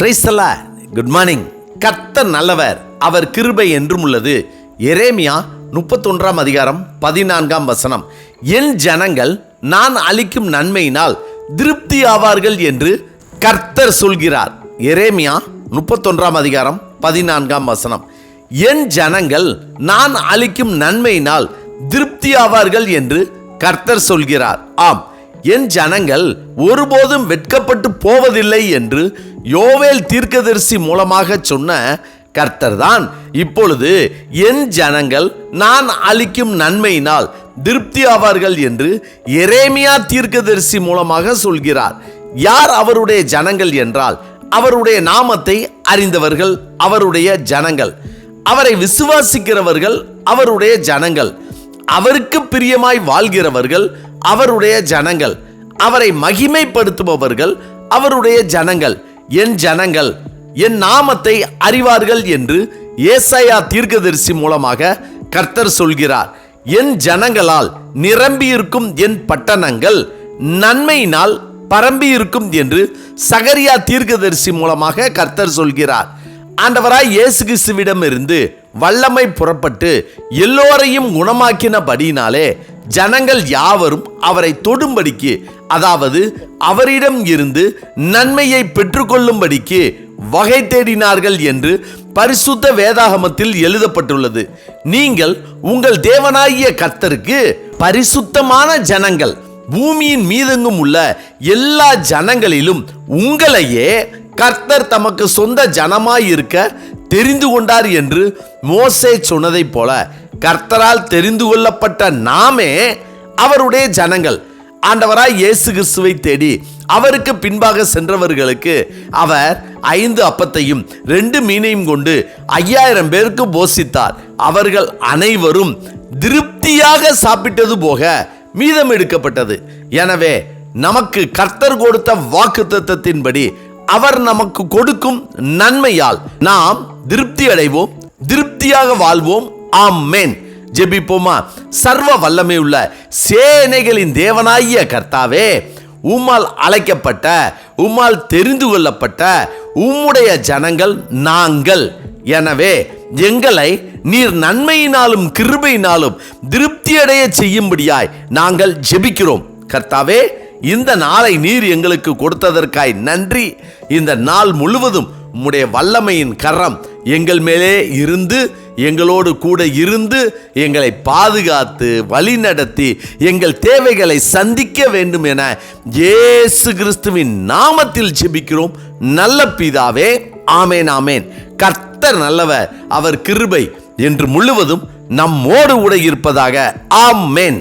பிரைஸ்தலா good morning கர்த்தர் நல்லவர். அவர் கிருபை என்றும் உள்ளது. எரேமியா முப்பத்தொன்றாம் அதிகாரம் பதினான்காம் வசனம். என் ஜனங்கள் நான் அளிக்கும் நன்மையினால் திருப்தி ஆவார்கள் என்று கர்த்தர் சொல்கிறார். எரேமியா முப்பத்தொன்றாம் அதிகாரம் பதினான்காம் வசனம். என் ஜனங்கள் நான் அளிக்கும் நன்மையினால் திருப்தி ஆவார்கள் என்று கர்த்தர் சொல்கிறார். ஆம். என் ஜனங்கள் ஒருபோதும் வெட்கப்பட்டு போவதில்லை என்று யோவேல் தீர்க்கதரிசி மூலமாக சொன்ன கர்த்தர்தான். இப்பொழுது என் ஜனங்கள் நான் அளிக்கும் நன்மையினால் திருப்தி ஆவார்கள் என்று எரேமியா தீர்க்கதரிசி மூலமாக சொல்கிறார். யார் அவருடைய ஜனங்கள் என்றால் அவருடைய நாமத்தை அறிந்தவர்கள் அவருடைய ஜனங்கள். அவரை விசுவாசிக்கிறவர்கள் அவருடைய ஜனங்கள். அவருக்கு பிரியமாய் வாழ்கிறவர்கள் அவருடைய ஜனங்கள் அவரை மகிமைப்படுத்துபவர்கள் அவருடைய ஜனங்கள் என் ஜனங்கள் என் நாமத்தை அறிவார்கள் என்று ஏசையா தீர்க்கதரிசி மூலமாக கர்த்தர் சொல்கிறார். என் ஜனங்களால் நிரம்பியிருக்கும் என் பட்டணங்கள் நன்மையினால் பரம்பியிருக்கும் என்று சகரியா தீர்க்கதரிசி மூலமாக கர்த்தர் சொல்கிறார். ஆண்டவராய் இயேசு கிறிஸ்துவிடமிருந்து வல்லமை புறப்பட்டு எல்லோரையும் குணமாக்கினபடினாலே ஜனங்கள் யாவரும் அவரை தொடும்படிக்கு அதாவது அவரிடம் இருந்து நன்மையை பெற்றுக்கொள்ளும்படிக்கு வகை தேடினார்கள் என்று பரிசுத்த வேதாகமத்தில் எழுதப்பட்டுள்ளது. நீங்கள் உங்கள் தேவனாகிய கர்த்தருக்கு பரிசுத்தமான ஜனங்கள் பூமியின் மீதெங்கும் உள்ள எல்லா ஜனங்களிலும் உங்களையே கர்த்தர் தமக்கு சொந்த ஜனமாய் இருக்க தெரிந்து கொண்டார் என்று மோசே சொன்னதைப் போல கர்த்தரால் தெரிந்து கொள்ளப்பட்ட நாமே அவருடைய ஜனங்கள். ஆண்டவராய் இயேசு கிறிஸ்துவை தேடி அவருக்கு பின்பாக சென்றவர்களுக்கு அவர் ஐந்து அப்பத்தையும் ரெண்டு மீனையும் கொண்டு ஐயாயிரம் பேருக்கு போஷித்தார். அவர்கள் அனைவரும் திருப்தியாக சாப்பிட்டது போக மீதம் எடுக்கப்பட்டது. எனவே நமக்கு கர்த்தர் கொடுத்த வாக்கு தத்துவத்தின்படி அவர் நமக்கு கொடுக்கும் நன்மையால் நாம் திருப்தி அடைவோம் திருப்தியாக வாழ்வோம் ஆமென். ஜெபிப்போமா. சர்வ வல்லமை உள்ள சேனைகளின் தேவனாகிய கர்த்தாவே உம்மால் அழைக்கப்பட்ட உம்மால் தெரிந்து கொள்ளப்பட்ட உம்முடைய ஜனங்கள் நாங்கள். எனவே எங்களை நீர் நன்மையினாலும் கிருபையினாலும் திருப்தியடைய செய்யும்படியாய் நாங்கள் ஜெபிக்கிறோம். கர்த்தாவே இந்த நாளை நீர் எங்களுக்கு கொடுத்ததற்காய் நன்றி. இந்த நாள் முழுவதும் உம்முடைய வல்லமையின் கரம் எங்கள் மேலே இருந்து எங்களோடு கூட இருந்து எங்களை பாதுகாத்து வழி நடத்தி எங்கள் தேவைகளை சந்திக்க வேண்டும் என இயேசு கிறிஸ்துவின் நாமத்தில் ஜெபிக்கிறோம். நல்ல பிதாவே ஆமேன் ஆமேன். கர்த்தர் நல்லவர் அவர் கிருபை என்று முழுவதும் நம்மோடு கூட இருப்பதாக ஆமேன்.